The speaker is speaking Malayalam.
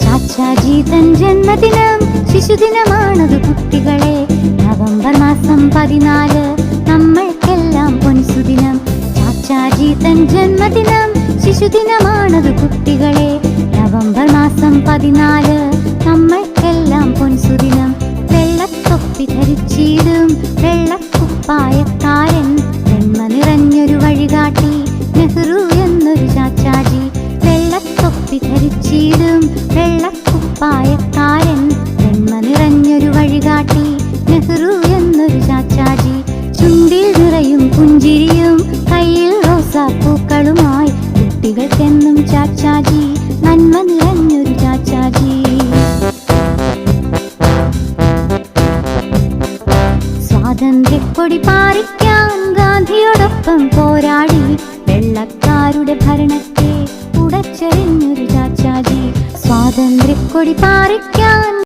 ചാച്ചാജി ജന്മദിനം ശിശുദിനമാണത് കുട്ടികളെ. നവംബർ മാസം പതിനാല് നമ്മൾക്കെല്ലാം പൊൻസുദിനം. ചാച്ചാജി തൻ ജന്മദിനം ശിശുദിനമാണത് കുട്ടികളെ. നവംബർ മാസം പതിനാല് ധരിച്ചിടും വെള്ളക്കുപ്പായക്കാരൻ. വെണ്മ നിറഞ്ഞൊരു വഴികാട്ടി നെഹ്റു എന്നൊരു ചാച്ചാജി. വെള്ളത്തൊപ്പി ധരിച്ചിടും വെള്ളക്കുപ്പായക്കാരൻ. വെണ്മ നിറഞ്ഞൊരു വഴികാട്ടി നെഹ്റു എന്നൊരു ചാച്ചാജി. ചുണ്ടിൽ നിറയും പുഞ്ചിരിയും കയ്യിൽ റോസാപ്പൂക്കളുമായി കുട്ടികൾക്കെന്നും ചാച്ചാജി. നന്മ നിറഞ്ഞൊരു സ്വാതന്ത്ര്യക്കൊടി പാറിക്കാൻ ഗാന്ധിയോടൊപ്പം പോരാടി. വെള്ളക്കാരുടെ ഭരണത്തെ ഉടച്ചെറിഞ്ഞൊരു ചാച്ചാജി. സ്വാതന്ത്ര്യക്കൊടി പാറിക്കാൻ